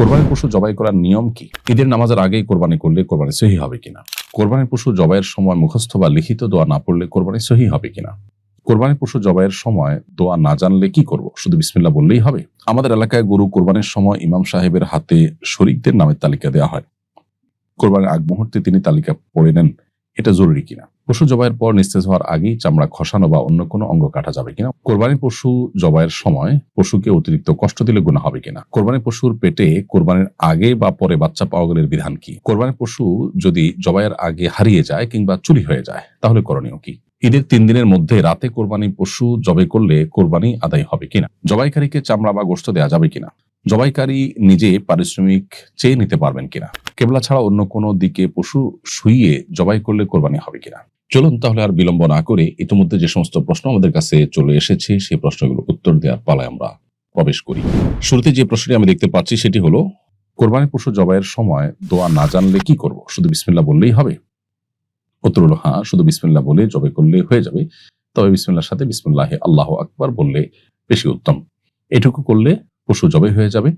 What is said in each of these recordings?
কোরবানির পশু জবাই করার নিয়ম কি? ঈদের নামাজের আগেই কোরবানি করলে কোরবানি সহি হবে কিনা? কোরবানির পশু জবাইয়ের সময় মুখস্থ বা লিখিত দোয়া না পড়লে কোরবানি সহি হবে কিনা? কোরবানির পশু জবাইয়ের সময় দোয়া না জানলে কি করব? শুধু বিসমিল্লা বললেই হবে? আমাদের এলাকায় গরু কোরবানির সময় ইমাম সাহেবের হাতে শরিকদের নামের তালিকা দেওয়া হয়। কোরবানির আগ মুহূর্তে তিনি তালিকা পড়ে নেন। এটা জরুরি কিনা? পশু জবাইয়ের পর নিস্তেজ হওয়ার আগেই চামড়া খসানো বা অন্য কোনো অঙ্গ কাটা যাবে কিনা? কোরবানির পশু জবাইয়ের সময় পশুকে অতিরিক্ত কষ্ট দিলে গুণা হবে কিনা? কোরবানির পশুর পেটে কোরবানির আগে বা পরে বাচ্চা পাওয়া গেলে বিধান কি? কোরবানির পশু যদি জবাইয়ের আগে হারিয়ে যায় কিংবা চুরি হয়ে যায়, তাহলে করণীয় কি? ঈদের তিন দিনের মধ্যে রাতে কোরবানি পশু জবাই করলে কোরবানি আদায় হবে কিনা? জবাইকারীকে চামড়া বা গোশত দেওয়া যাবে কিনা? জবাইকারী নিজে পারিশ্রমিক চেয়ে নিতে পারবেন কিনা? কেবলা ছাড়া অন্য কোনো দিকে পশু শুইয়ে জবাই করলে কোরবানি হবে কিনা? চলুন তাহলে আর বিলম্ব না করে ইতিমধ্যে যে সমস্ত প্রশ্ন আমাদের কাছে চলে এসেছে, সেই প্রশ্নগুলো উত্তর দেওয়ার পালায় আমরা প্রবেশ করি। শুরুতে যে প্রশ্নটি আমি দেখতে পাচ্ছি, সেটি হলো, কোরবানি পশু জবাইয়ের সময় দোয়া না জানলে কি করব? শুধু বিসমিল্লা বললেই হবে? উত্তর হলো হ্যাঁ শুধু বিসমিল্লা বলে জবাই করলে হয়ে যাবে। তবে বিসমিল্লার সাথে বিসমিল্লাহ আল্লাহ আকবার বললে বেশি উত্তম। এটুকু করলে পশু জবাই হয়ে যাবে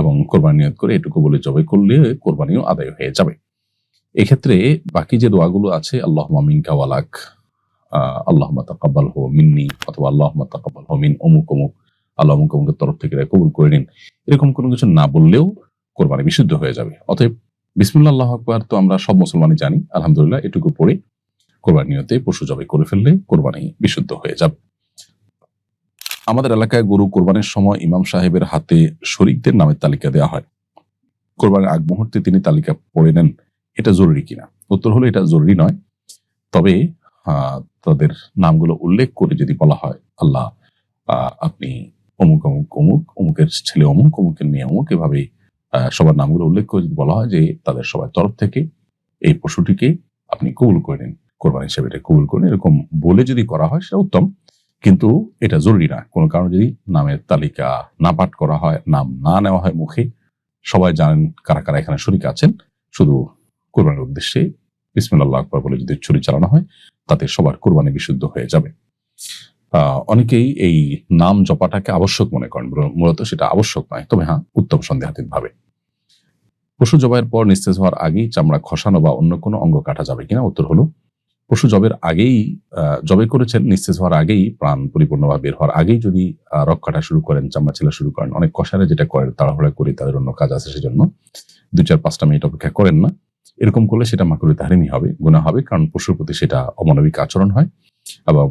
এবং কোরবানি করে এটুকু বলে জবাই করলে কোরবানিও আদায় হয়ে যাবে। এক্ষেত্রে বাকি যে দোয়াগুলো আছে আল্লাহ মিনকা ওয়ালাক আল্লাহ তাকাব্বাল হো মিন্নি অথবা আল্লাহ তাকাব্বাল হো মিন অমুক অমুক, আল্লাহ অমুক অমুকের তরফ থেকে কবুল করে নিন। এরকম কোনো কিছু না বললেও কোরবানি বিশুদ্ধ হয়ে যাবে। অতএব বিসমুল্লাহ, আল্লাহ আকবার তো আমরা সব মুসলমানই জানি, আলহামদুলিল্লাহ, এটুকু পড়ে কোরবানি নিয়তে পশু জবাই করে ফেললে কোরবানি বিশুদ্ধ হয়ে যাবে। আমাদের এলাকায় গরু কোরবানির সময় ইমাম সাহেবের হাতে শরিকদের নামের তালিকা দেওয়া হয়। কোরবানির আগ মুহূর্তে তিনি তালিকা পড়ে নেন, এটা জরুরি কিনা? উত্তর হলো এটা জরুরি নয়। তবে তাদের নামগুলো উল্লেখ করে যদি বলা হয়, আল্লাহ আপনি অমুক অমুক অমুক, অমুকের ছেলে অমুক, অমুকের মেয়ে অমুক, এভাবে সবার নামগুলো উল্লেখ করে যদি বলা হয় যে তাদের সবার তরফ থেকে এই পশুটিকে আপনি কবুল করে নিন। কোরবানি হিসেবে এটা কবুল করে নিন। এরকম বলে যদি করা হয়, সেটা উত্তম। কিন্তু এটা জরুরি না। কোনো কারণে যদি নামের তালিকা না পাঠ করা হয়, নাম না নেওয়া হয় মুখে, সবাই জানেন কারা কারা এখানে শরিক আছেন। শুধু কোরবানির উদ্দেশ্যে বিসমিল্লাহ আকবর বলে যদি ছুরি চালানো হয়, তাতে সবার কোরবানি বিশুদ্ধ হয়ে যাবে। অনেকেই এই নাম জপাটাকে আবশ্যক মনে করেন মূলত সেটা আবশ্যক নয়, তবে হ্যাঁ উত্তম সন্দেহাতীত ভাবে। পশু জবাইয়ের পর নিস্তেজ হওয়ার আগেই চামড়া খসানো বা অন্য কোনো অঙ্গ কাটা যাবে কিনা? উত্তর হলো পশু জবের আগেই জবে করেছেন, নিস্তেজ হওয়ার আগেই, প্রাণ পরিপূর্ণভাবে বের হওয়ার আগেই যদি রক কাটা শুরু করেন, চামড়া ছেলা শুরু করেন, অনেক কষারে যেটা করেন তাড়াহুড়া করে, তাদের অন্য কাজ আছে সেজন্য, দুই চার পাঁচটা মিনিট অপেক্ষা করেন না। এরকম করলে সেটা মাকুরি তাহারিমি হবে, গুণা হবে, কারণ পশুর প্রতি সেটা অমানবিক আচরণ হয় এবং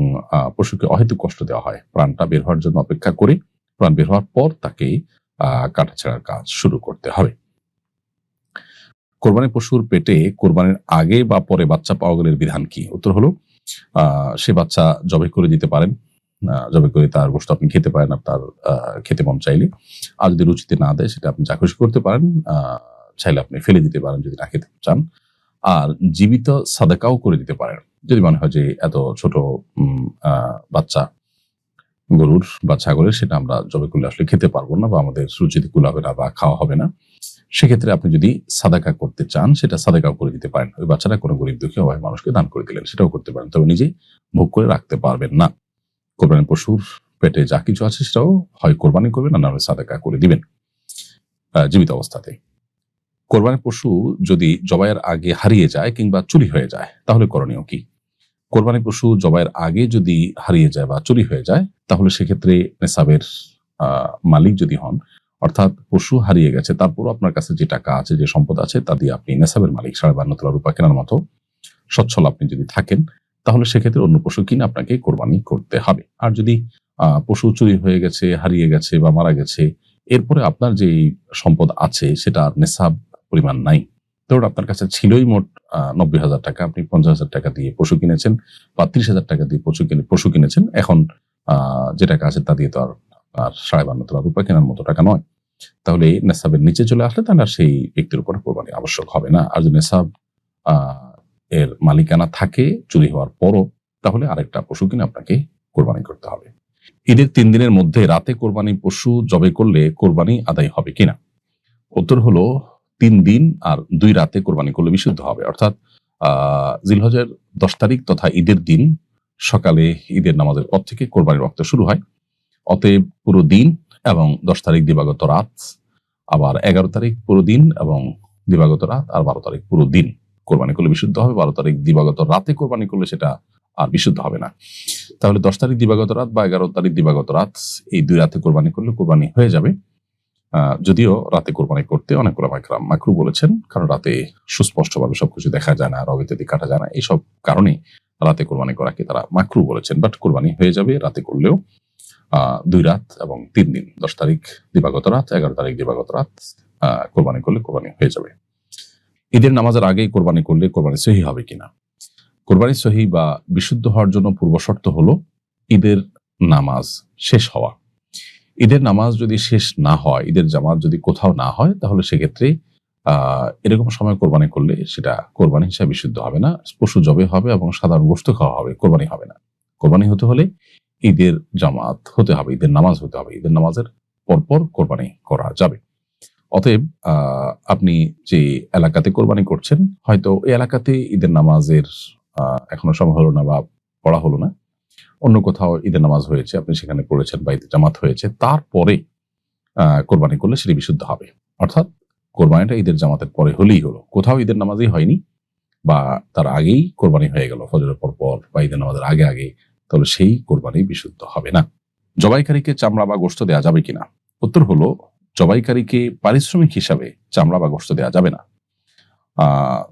পশুকে অহেতু কষ্ট দেওয়া হয়। প্রাণটা বের হওয়ার জন্য অপেক্ষা করে, প্রাণ বের হওয়ার পর তাকে আহ কাটা ছেঁড়ার কাজ শুরু করতে হবে। কোরবানি পশুর পেটে কোরবানির আগে বা পরে বাচ্চা পাওয়া গেলে বিধান কি? উত্তর হলো সে বাচ্চা জবে করে দিতে পারেন। জবে করে তার গোষ্ঠ আপনি খেতে পারেন আপনার খেতে মন চাইলে। আর যদি রুচিতে না দেয়, সেটা আপনি খুশি করতে পারেন চাইলে আপনি ফেলে দিতে পারেন যদি না খেতে চান। আর জীবিত সাদাকাও করে দিতে পারেন। যদি মনে হয় যে এত ছোট বাচ্চা গরুর বা ছাগলের সেটা আমরা জবে করলে আসলে খেতে পারব না বা আমাদের রুচিতে কুলাবে না বা খাওয়া হবে না। সেক্ষেত্রে আপনি যদি সাদাকা করতে চান, সেটা সাদাকাও করে দিতে পারেন। ওই বাচ্চারা কোনো গরিব দুঃখী অভাবী মানুষকে দান করে দিলেন, সেটাও করতে পারেন। তবে নিজে ভোগ করে রাখতে পারবেন না। কোরবানি পশুর পেটে যা কিছু আছে সেটাও হয় কোরবানি করবেন না হলে সাদাকা করে দিবেন জীবিত অবস্থাতে কোরবানি পশু যদি জবাইয়ের আগে হারিয়ে যায় কিংবা চুরি হয়ে যায়, তাহলে করণীয় কি? কোরবানি পশু জবাইয়ের আগে যদি হারিয়ে যায় বা চুরি হয়ে যায় তাহলে সেক্ষেত্রে নেসাবের আহ, মালিক যদি হন অর্থাৎ পশু হারিয়ে গেছে তারপরও আপনার কাছে যে টাকা আছে যে সম্পদ আছে তা দিয়ে আপনি নেসাবের মালিক সাড়ে বান্ন তোলা রূপা কেনার মতো সচ্ছল আপনি যদি থাকেন তাহলে সেক্ষেত্রে অন্য পশু কিনে আপনাকে কোরবানি করতে হবে। আর যদি পশু চুরি হয়ে গেছে হারিয়ে গেছে বা মারা গেছে এরপরে আপনার যে সম্পদ আছে সেটা আর নেশাব পরিমাণ নাই। ধরুন আপনার কাছে ছিলই মোট নব্বই হাজার টাকা আপনি পঞ্চাশ হাজার টাকা দিয়ে পশু কিনেছেন বা ত্রিশ হাজার টাকা দিয়ে পশু কিনে পশু কিনেছেন এখন আহ, যে টাকা আছে তা দিয়ে তো আর আর সাড়ে বান্ন তোলা কেনার মতো টাকা নয়। তাহলে এই নেশাবের নিচে চলে আসলে তাহলে আর সেই ব্যক্তির উপর কোরবানি আবশ্যক হবে না। আর যদি নেশাব এর মালিকানা থাকে চুরি হওয়ার পরও তাহলে আরেকটা পশু কিনে আপনাকে কোরবানি করতে হবে। ঈদের তিন দিনের মধ্যে রাতে কোরবানি পশু জবে করলে কোরবানি আদায় হবে কিনা? উত্তর হলো তিন দিন আর দুই রাতে কোরবানি করলে বিশুদ্ধ হবে। অর্থাৎ আহ জিলহজের দশ তারিখ তথা ঈদের দিন সকালে ঈদের নামাজের পর থেকে কোরবানির রক্ত শুরু হয়। অতএব পুরো দিন এবং দশ তারিখ দিবাগত রাত, আবার এগারো তারিখ পুরো দিন এবং দিবাগত রাত, আর বারো তারিখ পুরো দিন। কোরবানি করলে বিশুদ্ধ হবে, বারো তারিখ দিবাগত রাতে কোরবানি করলে সেটা আর বিশুদ্ধ হবে না। তাহলে দশ তারিখ দিবাগত রাত বা এগারো তারিখ দিবাগত রাত, এই দুই রাতে কোরবানি করলে কোরবানি হয়ে যাবে। যদিও রাতে কোরবানি করতে অনেক মাইকরাম মাকরু বলেছেন, কারণ রাতে সুস্পষ্টভাবে সবকিছু দেখা যায় না, রব ইত্যাদি কাটা যায় না, এইসব কারণে রাতে কোরবানি করাকে তারা মাকরু বলেছেন বাট কোরবানি হয়ে যাবে রাতে করলেও দুই রাত এবং তিন দিন, দশ তারিখ দিবাগত রাত, এগারো তারিখ দিবাগত রাত কোরবানি করলে কোরবানি হয়ে যাবে। ঈদের নামাজের আগেই কোরবানি করলে কোরবানি সহি হবে কিনা? কোরবানি সহি বা বিশুদ্ধ হওয়ার জন্য পূর্ব শর্ত হলো ঈদের নামাজ শেষ হওয়া। ঈদের নামাজ যদি শেষ না হয়, ঈদের জামাত যদি কোথাও না হয়, তাহলে সেক্ষেত্রে এরকম সময় কোরবানি করলে সেটা কোরবানি হিসাবে বিশুদ্ধ হবে না, পশু জবে হবে এবং সাধারণ গোস্ত খাওয়া হবে, কোরবানি হবে না। কোরবানি হতে হলে ঈদের জামাত হতে হবে, ঈদের নামাজ হতে হবে, ঈদের নামাজের পরপর কোরবানি করা যাবে। অতএব আপনি যে এলাকাতে কোরবানি করছেন, হয়তো এই এলাকাতে ঈদের নামাজের এখনও সময় হলো না বা পড়া হলো না, অন্য কোথাও ঈদের নামাজ হয়েছে, আপনি সেখানে পড়েছেন বা ঈদের জামাত হয়েছে, তারপরে কোরবানি করলে সেটি বিশুদ্ধ হবে। অর্থাৎ কোরবানিটা ঈদের জামাতের পরে হলেই হলো। কোথাও ঈদের নামাজই হয়নি বা তার আগেই কোরবানি হয়ে গেল, ফজরের পর পর বা ঈদের নামাজের আগে আগে, তাহলে সেই কোরবানি বিশুদ্ধ হবে না। জবাইকারীকে চামড়া বা গোস্ত দেওয়া যাবে কিনা? উত্তর হলো, জবাইকারীকে পারিশ্রমিক হিসাবে চামড়া বা গোস্ত দেওয়া যাবে না।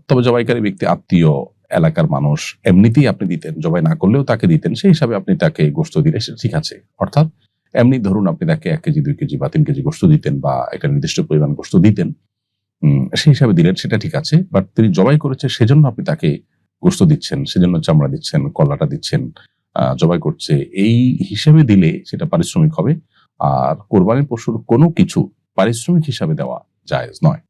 তবে জবাইকারী ব্যক্তি আত্মীয়, এলাকার মানুষ এমনিতেই আপনি দিতেন, জবাই না করলেও তাকে দিতেন, সেই হিসাবে আপনি তাকে গোস্ত দিলে সেটা ঠিক আছে। অর্থাৎ, এমনি ধরুন আপনি তাকে এক কেজি, দুই কেজি বা তিন কেজি গোস্ত দিতেন বা একটা নির্দিষ্ট পরিমাণ গোস্ত দিতেন সেই হিসাবে দিলেন, সেটা ঠিক আছে বাট তিনি জবাই করেছে সেজন্য আপনি তাকে গোস্ত দিচ্ছেন, সেজন্য চামড়া দিচ্ছেন কল্লাটা দিচ্ছেন জবাই করছে। এই হিসেবে দিলে সেটা পারিশ্রমিক হবে, আর কোরবানির পশুর কোনো কিছু পারিশ্রমিক হিসাবে দেওয়া জায়েজ নয়।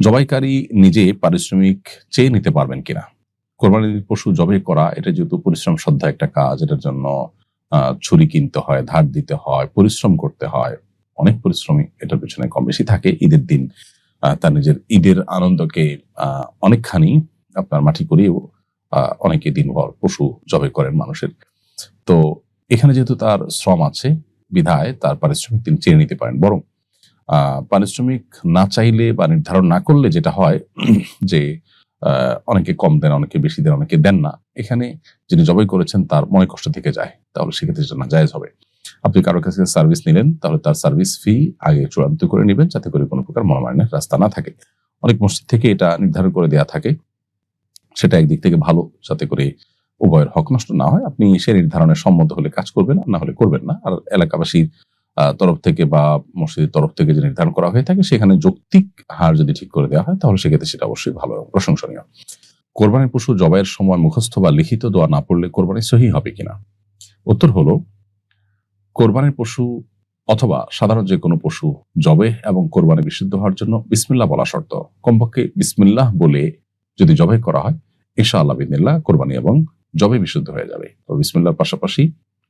জবাইকারী নিজে পারিশ্রমিক চেয়ে নিতে পারবেন কিনা? কোরবানির পশু জবাই করা, এটা যেহেতু পরিশ্রম শ্রদ্ধা একটা কাজ, এটার জন্য ছুরি কিনতে হয়, ধার দিতে হয়, পরিশ্রম করতে হয় অনেক পরিশ্রমিক এটার পেছনে কম বেশি থাকে। ঈদের দিন তার নিজের ঈদের আনন্দকে অনেকখানি আপনার মাটি করিয়েও অনেকে দিনভর পশু জবাই করেন মানুষের। তো এখানে যেহেতু তার শ্রম আছে, বিধায় তার পারিশ্রমিক তিনি চেয়ে নিতে পারেন। বরং পারিশ্রমিক না চাইলে বা নির্ধারণ না করলে যেটা হয়, যে অনেকে কম দেন, অনেকে বেশি দেন, অনেকে দেন না। এখানে যিনি জবাই করেছেন, তার মনে কষ্ট থেকে যায়। তাহলে সেক্ষেত্রে সেটা না জায়েজ হবে। আপনি কারোর কাছে সার্ভিস নিলেন, তাহলে তার সার্ভিস ফি আগে চূড়ান্ত করে নেবেন যাতে করে কোনো প্রকার মনোমালিন্যের রাস্তা না থাকে। অনেক মসজিদ থেকে এটা নির্ধারণ করে দেয়া থাকে। সেটা একদিক থেকে ভালো যাতে করে উভয়ের হক নষ্ট না হয়। আপনি সে নির্ধারণের সম্মত হলে কাজ করবেন না হলে করবেন না। আর এলাকাবাসীর তরফ থেকে বা মসজিদের তরফ থেকে যে নির্ধারণ করা হয়ে থাকে, সেখানে যৌক্তিক হার যদি ঠিক করে দেওয়া হয়, তাহলে সেক্ষেত্রে সেটা অবশ্যই ভালো এবং প্রশংসনীয়। কোরবানির পশু জবাইয়ের সময় মুখস্থ বা লিখিত দোয়া না পড়লে কোরবানি সহি হবে কিনা? উত্তর হলো কোরবানির পশু অথবা সাধারণ যে কোনো পশু জবে এবং কোরবানি বিশুদ্ধ হওয়ার জন্য বিসমিল্লাহ বলা শর্ত। কমপক্ষে বিসমিল্লাহ বলে যদি জবে করা হয় ইনশা আল্লাহ বিদিল্লাহ কোরবানি এবং জবে বিশুদ্ধ হয়ে যাবে। তো বিসমিল্লাহর পাশাপাশি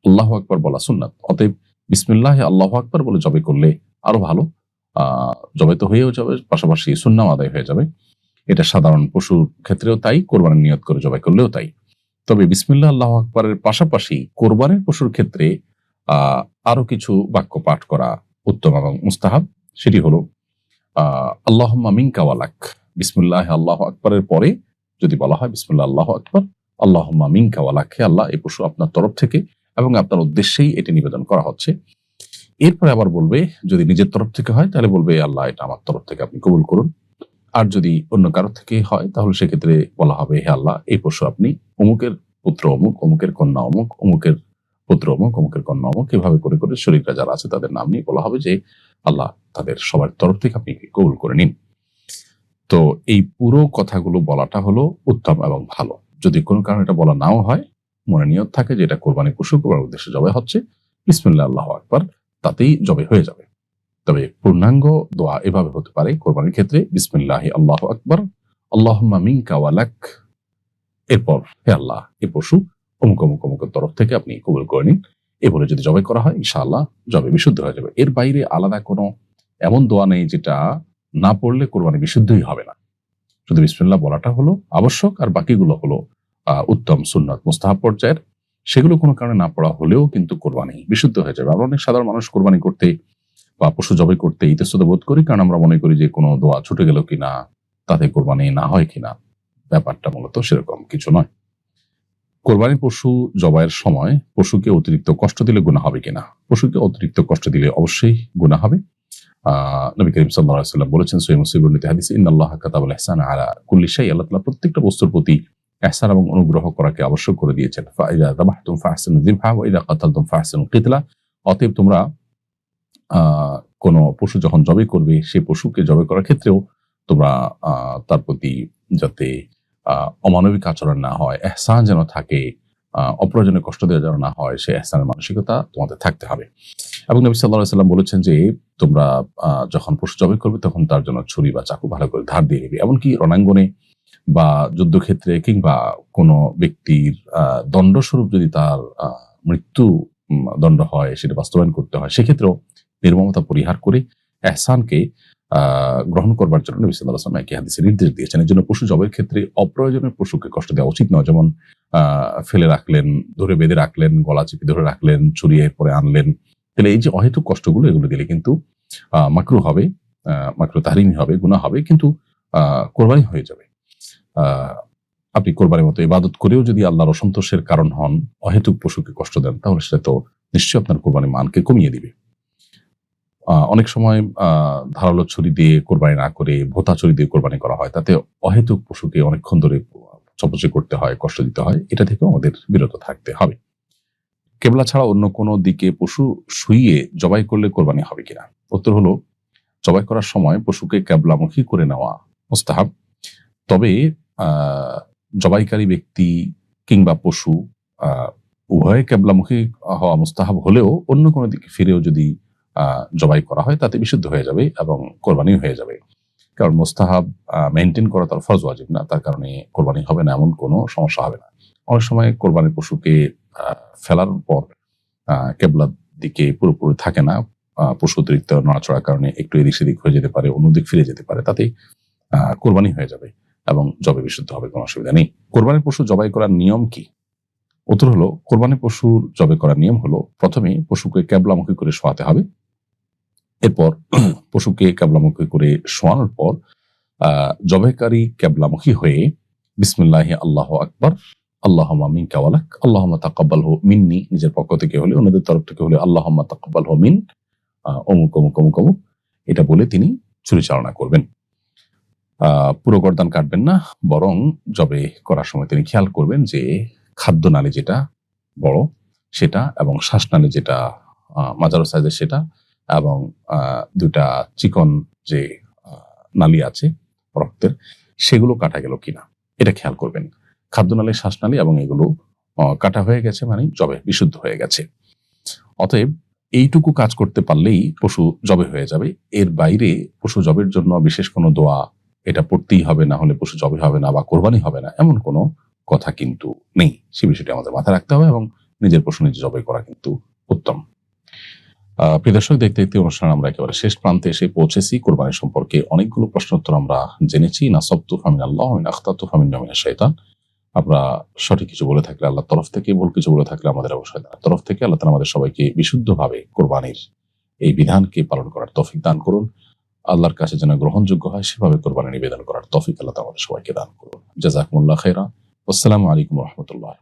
আল্লাহ আকবর বলা সুন্নাত। অতএব বিসমিল্লাহ আল্লাহ আকবর বলে জবে করলে আরও ভালো। জবে তো হয়েও যাবে, পাশাপাশি সুন্নাম আদায় হয়ে যাবে। এটা সাধারণ পশুর ক্ষেত্রেও তাই, কোরবানির নিয়ত করে জবাই করলেও তাই। তবে বিসমিল্লাহ আল্লাহ আকবরের পাশাপাশি কোরবানির পশুর ক্ষেত্রে আরও কিছু বাক্য পাঠ করা উত্তম এবং মুস্তাহাব। সেটি হলো আল্লাহ মিঙ্কা ওয়ালাক বিসমুল্লাহ, আল্লাহ আকবরের পরে যদি বলা হয় বিসমুল্লাহ, আল্লাহ আকবর আল্লাহ মিঙ্কা হে আল্লাহ এই পশু আপনার তরফ থেকে এবং আপনার উদ্দেশ্যেই এটি নিবেদন করা হচ্ছে। এরপরে আবার বলবে, যদি নিজের তরফ থেকে হয়, তাহলে বলবে আল্লাহ, এটা আমার তরফ থেকে আপনি কবুল করুন। আর যদি অন্য কারোর থেকে হয়, তাহলে সেক্ষেত্রে বলা হবে, হে আল্লাহ, এই পশু আপনি অমুকের পুত্র, অমুক, অমুকের কন্যা, অমুক, অমুকের পুত্র অমুক অমুকের কন্যা অমুক এভাবে করে করে শরীররা যারা আছে তাদের নাম নিয়ে বলা হবে যে আল্লাহ তাদের সবার তরফ থেকে আপনি কবুল করে নিন। তো এই পুরো কথাগুলো বলাটা হলো উত্তম এবং ভালো। যদি কোনো কারণে এটা বলা নাও হয়, মনে নিয়ত থাকে যে এটা কোরবানি পশু, কোরবানির উদ্দেশ্যে জবাই হচ্ছে, বিসমুল্লাহ, আল্লাহ আকবার, তাতেই জবে হয়ে যাবে। তবে পূর্ণাঙ্গ দোয়া এভাবে হতে পারে, কোরবানির ক্ষেত্রে, বিসমিল্লাহ, আল্লাহ আকবর আল্লাহ মিঙ্কা ওয়ালাক এরপর, হে আল্লাহ, এ পশু অমুক অমুক অমুকের তরফ থেকে আপনি কবুল করে নিন। এ বলে যদি জবাই করা হয়, ইনশাআল্লাহ জবে বিশুদ্ধ হয়ে যাবে। এর বাইরে আলাদা কোনো এমন দোয়া নেই যেটা না পড়লে কোরবানি বিশুদ্ধই হবে না। শুধু বিসমিল্লাহ বলাটা হলো আবশ্যক আর বাকিগুলো হলো উত্তম সুন্নত মুস্তাহাব পর্যায়ের। সেগুলো কোনো কারণে না পড়া হলেও কিন্তু কোরবানি বিশুদ্ধ হয়ে যাবে। আমরা অনেক সাধারণ মানুষ কোরবানি করতে বা পশু জবাই করতে ইতস্তত বোধ করি, কারণ আমরা মনে করি যে কোনো দোয়া ছুটে গেল কিনা, তাতে কোরবানি না হয় কিনা, ব্যাপারটা মূলত সেরকম কিছু নয়। কোরবানি পশু জবাইয়ের সময় পশুকে অতিরিক্ত কষ্ট দিলে গুণা হবে কিনা? পশুকে অতিরিক্ত কষ্ট দিলে অবশ্যই গুণা হবে। নবী করিম আলাইহি বলেছেন মুসলিমের নীতি হাদিসে, ইন্নাল্লাহ কাতাবাল ইহসান আলা কুল্লি শাই আল্লাহ তাআলা প্রত্যেকটা বস্তুর প্রতি ইহসান এবং অনুগ্রহ করাকে আবশ্যক করে দিয়েছেন। ফাইদা যাবাহতুম ফাহসিনু ফাহসিনু কিতলা অতএব তোমরা কোনো পশু যখন জবাই করবে সেই পশুকে জবাই করার ক্ষেত্রেও তোমরা তার প্রতি যাতে অমানবিক আচরণ না হয়, এহসান যেন থাকে, আহ অপ্রয়োজনে কষ্ট দেওয়া যেন না হয় সে এহসানের মানসিকতা তোমাদের থাকতে হবে। এবং নবী সাল্লাহ সাল্লাম বলেছেন যে, তোমরা যখন পশু জবাই করবে, তখন তার জন্য ছুরি বা চাকু ভালো করে ধার দিয়ে নেবে। এমনকি রণাঙ্গনে বা যুদ্ধক্ষেত্রে কিংবা কোনো ব্যক্তির দণ্ডস্বরূপ যদি তার মৃত্যু দণ্ড হয়, সেটা বাস্তবায়ন করতে হয়, সেক্ষেত্রেও নির্মমতা পরিহার করে এহসানকে গ্রহণ করবার জন্য নবী সাল্লাহ আসলাম একই হাদিসে নির্দেশ দিয়েছেন। এই জন্য পশু জবের ক্ষেত্রে অপ্রয়োজনীয় পশুকে কষ্ট দেওয়া উচিত নয়। যেমন ফেলে রাখলেন, ধরে বেঁধে রাখলেন, গলা চিপে ধরে রাখলেন চুরিয়ে পরে আনলেন। তাহলে এই যে অহেতুক কষ্টগুলো এগুলো দিলে কিন্তু মাকরু হবে মাকরু তাহরিমি হবে গুণা হবে, কিন্তু কোরবানি হয়ে যাবে। আপনি কোরবানির মতো ইবাদত করেও যদি আল্লাহর অসন্তোষের কারণ হন, অহেতুক পশুকে কষ্ট দেন, তাহলে সেটা তো নিশ্চয়ই আপনার কোরবানির মানকে কমিয়ে দিবে। অনেক সময় ধারালো ছুরি দিয়ে কোরবানি না করে ভোতা ছুরি দিয়ে কোরবানি করা হয়। তাতে অহেতুক পশুকে অনেকক্ষণ ধরে চপচে করতে হয়, কষ্ট দিতে হয়। এটা থেকেও আমাদের বিরত থাকতে হবে। কেবলা ছাড়া অন্য কোনো দিকে পশু শুইয়ে জবাই করলে কোরবানি হবে কিনা? উত্তর হলো, জবাই করার সময় পশুকে ক্যাবলামুখী করে নেওয়া মুস্তাহাব। তবে জবাইকারী ব্যক্তি কিংবা পশু উভয়ে ক্যাবলামুখী হওয়া মুস্তাহাব হলেও অন্য কোনো দিকে ফিরেও যদি জবাই করা হয়, তাতে বিশুদ্ধ হয়ে যাবে এবং কোরবানিও হয়ে যাবে। কারণ মুস্তাহাব মেনটেন করা তার ফরজ ওয়াজিব না, তার কারণে কোরবানি হবে না, এমন কোনো সমস্যা হবে না। অনেক সময় কোরবানির পশুকে ফেলার পর কেবলার দিকে পুরোপুরি থাকে না পশু অতিরিক্ত নড়াচড়ার কারণে একটু এদিক সেদিক হয়ে যেতে পারে, অন্যদিক ফিরে যেতে পারে, তাতে কোরবানি হয়ে যাবে এবং জবে বিশুদ্ধ হবে, কোনো অসুবিধা নেই। কোরবানির পশু জবাই করার নিয়ম কি? উত্তর হলো কোরবানি পশুর জবে করার নিয়ম হলো, প্রথমে পশুকে ক্যাবলামুখী করে শোয়াতে হবে এরপর পশুকে ক্যাবলামুখী করে শোয়ানোর পর আহ জবাইকারী ক্যাবলামুখী হয়ে বিসমিল্লাহ আল্লাহ আকবর আল্লাহ মিন কাওয়ালাক আল্লাহ তাকাব্বাল হো মিন্নি, নিজের পক্ষ থেকে হলে অন্যদের তরফ থেকে হলে আল্লাহ তাকাব্বাল হো মিন অমুক অমুক অমুক অমুক, এটা বলে তিনি ছুরি চালনা করবেন পুরো গর্দান কাটবেন না, বরং জবে করার সময় তিনি খেয়াল করবেন যে খাদ্য নালী যেটা বড়, সেটা এবং শ্বাস শ্বাসনালী যেটা মাঝারো সাইজের সেটা এবং দুটা চিকন যে নালী আছে, রক্তের, সেগুলো কাটা গেল কিনা? এটা খেয়াল করবেন। খাদ্যনালী শ্বাসনালী এবং এগুলো কাটা হয়ে গেছে মানে জবে, বিশুদ্ধ হয়ে গেছে। অতএব এইটুকু কাজ করতে পারলেই পশু জবে হয়ে যাবে। এর বাইরে পশু জবের জন্য বিশেষ কোনো দোয়া, এটা পড়তেই হবে, না হলে পশু জবে হবে না বা কোরবানি হবে না, এমন কোনো কথা কিন্তু নেই। সে বিষয়টি আমাদের মাথায় রাখতে হবে এবং নিজের পশু নিজে জবে করা কিন্তু উত্তম। প্রিয় দর্শক, দেখতে দেখতে অনুষ্ঠান আমরা একেবারে শেষ প্রান্তে এসে পৌঁছেছি। কোরবানি সম্পর্কে অনেকগুলো প্রশ্ন উত্তর আমরা জেনেছি। না সপ্তু ফামিন আল্লাহ আখতাতু ফামিন নামিনা শৈতান আমরা সঠিক কিছু বলে থাকলে আল্লাহর তরফ থেকে, ভুল কিছু বলে থাকলে আমাদের অবশ্যই তার তরফ থেকে আল্লাহ তাআলা আমাদের সবাইকে বিশুদ্ধভাবে কোরবানির এই বিধানকে পালন করার তফিক দান করুন। আল্লাহর কাছে যেন গ্রহণযোগ্য হয়, সেভাবে কোরবানি নিবেদন করার তফিক আল্লাহ আমাদের সবাইকে দান করুন। জাজাকুমুল্লাহ খাইরা আসসালামু আলাইকুম রহমতুল্লাহ